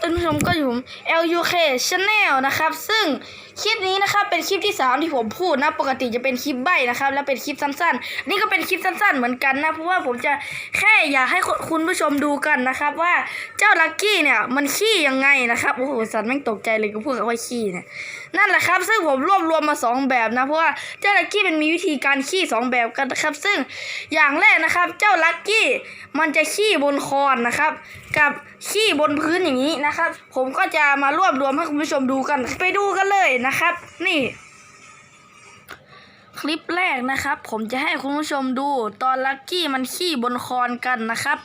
ท่านผู้ชมก็อยู่ผม LUK Channel นะครับ ซึ่งคลิปนี้นะครับเป็นคลิปที่ 3 ที่ผมพูดนะปกติจะเป็นคลิปใบ้นะครับ และเป็นคลิปสั้นๆ นี่ก็เป็นคลิปสั้นๆ เหมือนกันนะ เพราะว่าผมจะแค่อยากให้คุณผู้ชมดูกันนะครับว่าเจ้าลักกี้เนี่ยมันขี้ยังไงนะครับโอ้โหสัตว์แม่งตกใจเลยก็พูดกับว่าขี้เนี่ยนั่นแหละครับ ซึ่งผมรวบรวมมา 2 แบบนะเพราะว่าเจ้าลักกี้มันมีวิธีการขี้สองแบบกันนะครับ ซึ่งอย่างแรกนะครับ เจ้าลักกี้มันจะขี้บนคอนนะครับ กับขี้บนพื้นอย่างนี้นะครับ ผมก็จะมารวบรวมให้คุณผู้ชมดูกัน ไปดูกันเลยนะครับ นี่ คลิปแรกนะครับ ผมจะให้คุณผู้ชมดูตอนลักกี้มันขี้บนคอนกันนะครับ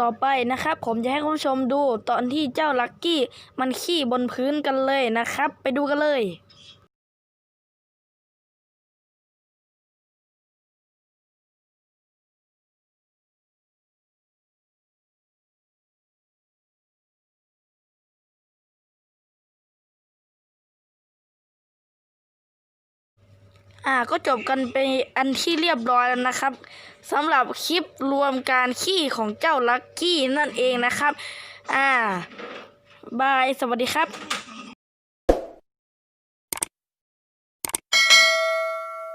ต่อไปนะครับ ผมจะให้คุณผู้ชมดูตอนที่เจ้าลักกี้มันขี้บนพื้นกันเลยนะครับ ไปดูกันเลย อ่าก็จบกันไปอันที่เรียบร้อยแล้วนะครับสำหรับคลิปรวมการขี้ของเจ้าลักกี้นั่นเองนะครับ อ่าบายสวัสดีครับ